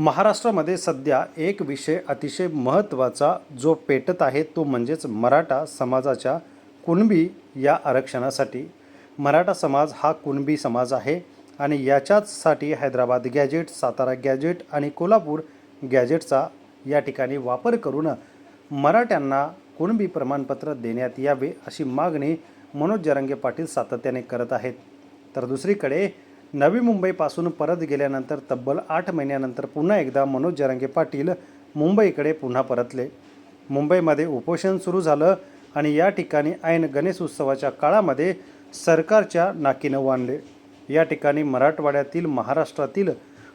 महाराष्ट्रामध्ये सध्या एक विषय अतिशय महत्त्वाचा जो पेटत आहे तो म्हणजेच मराठा समाजाच्या कुणबी या आरक्षणासाठी. मराठा समाज हा कुणबी समाज आहे आणि याच्याचसाठी हैदराबाद गॅजेट सातारा गॅजेट आणि कोल्हापूर गॅजेटचा या ठिकाणी वापर करून मराठ्यांना कुणबी प्रमाणपत्र देण्यात यावे अशी मागणी मनोज जरांगे पाटील सातत्याने करत आहेत. तर दुसरीकडे नवी मुंबईपासून परत गेल्यानंतर तब्बल आठ महिन्यानंतर पुन्हा एकदा मनोज जरांगे पाटील मुंबईकडे पुन्हा परतले. मुंबईमध्ये उपोषण सुरू झालं आणि या ठिकाणी ऐन गणेश उत्सवाच्या काळामध्ये सरकारच्या नाकीनं वाणले या ठिकाणी मराठवाड्यातील महाराष्ट्रातील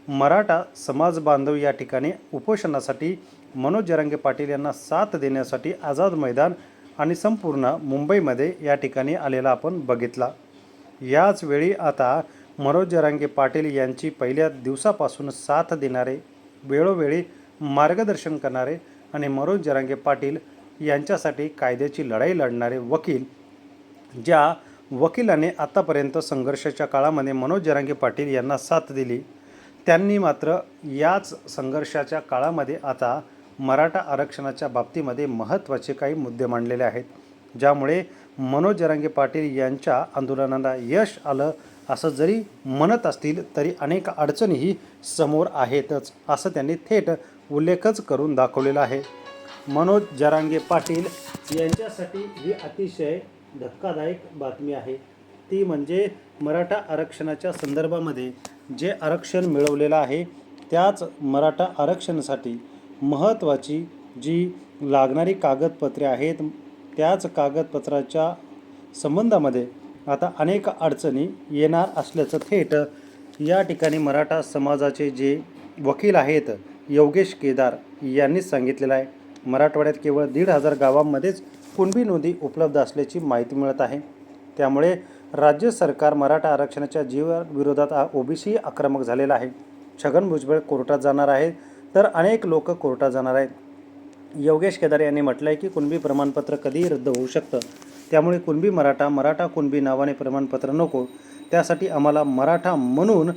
मराठा समाज बांधव या ठिकाणी उपोषणासाठी मनोज जरांगे पाटील यांना साथ देण्यासाठी आझाद मैदान आणि संपूर्ण मुंबईमध्ये या ठिकाणी आलेला आपण बघितला. याच वेळी आता मनोज जरांगे पाटील यांची पहिल्या दिवसापासून साथ देणारे वेळोवेळी मार्गदर्शन करणारे आणि मनोज जरांगे पाटील यांच्यासाठी कायद्याची लढाई लढणारे वकील ज्या वकिलाने आतापर्यंत संघर्षाच्या काळामध्ये मनोज जरांगे पाटील यांना साथ दिली त्यांनी मात्र याच संघर्षाच्या काळामध्ये आता मराठा आरक्षणाच्या बाबतीमध्ये महत्त्वाचे काही मुद्दे मांडलेले आहेत ज्यामुळे मनोज जरांगे पाटील यांच्या आंदोलनाला यश आलं असं जरी म्हणत असतील तरी अनेक अडचणीही समोर आहेतच असं त्यांनी थेट उल्लेखच करून दाखवलेला आहे. मनोज जरांगे पाटील यांच्यासाठी ही अतिशय धक्कादायक बातमी आहे. ती म्हणजे मराठा आरक्षणाच्या संदर्भामध्ये जे आरक्षण मिळवलेलं आहे त्याच मराठा आरक्षणासाठी महत्त्वाची जी लागणारी कागदपत्रे आहेत त्याच कागदपत्राच्या संबंधामध्ये आता अनेक अडचणी येणार असल्याचं थेट या ठिकाणी मराठा समाजाचे जे वकील आहेत योगेश केदार यांनीच सांगितलेलं आहे. मराठवाड्यात केवळ दीड हजार गावांमध्येच कुणबी नोंदी उपलब्ध असल्याची माहिती मिळत आहे. त्यामुळे राज्य सरकार मराठा आरक्षणाच्या जीवविरोधात ओबीसी आक्रमक झालेला आहे. छगन भुजबळ कोर्टात जाणार आहेत तर अनेक लोक कोर्टात जाणार आहेत. योगेश केदार यांनी म्हटलं आहे की कुणबी प्रमाणपत्र कधीही रद्द होऊ शकतं. त्यामुळे कुणबी मराठा मराठा कुणबी नावाने प्रमाणपत्र नको. त्यासाठी आम्हाला मराठा म्हणून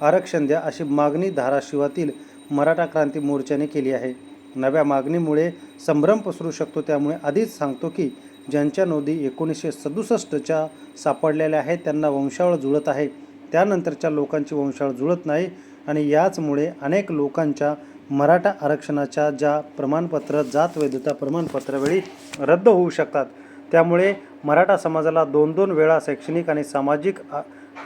आरक्षण द्या अशी मागणी धाराशिवातील मराठा क्रांती मोर्चाने केली आहे. नव्या मागणीमुळे संभ्रम पसरू शकतो. त्यामुळे आधीच सांगतो की ज्यांच्या नोंदी एकोणीसशे सदुसष्टच्या सापडलेल्या आहेत त्यांना वंशावळ जुळत आहे. त्यानंतरच्या लोकांची वंशावळ जुळत नाही आणि याचमुळे अनेक लोकांच्या मराठा आरक्षणाच्या ज्या प्रमाणपत्र जात वैधता प्रमाणपत्रावेळी रद्द होऊ शकतात त्यामुळे मराठा समाजाला दोन दोन वेळा शैक्षणिक आणि सामाजिक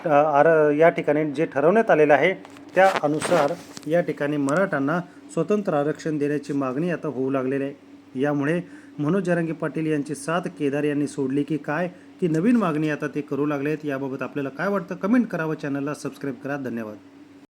आर या ठिकाणी जे ठरवण्यात आलेलं आहे त्या अनुसार या ठिकाणी मराठांना स्वतंत्र आरक्षण देण्याची मागणी आता होऊ लागलेली आहे. यामुळे मनोज जरांगे पाटील यांची साथ केदार यांनी सोडली की काय की नवीन मागणी आता ते करू लागले आहेत याबाबत आपल्याला काय वाटतं? कमेंट करावं चॅनलला सबस्क्राईब करा. धन्यवाद.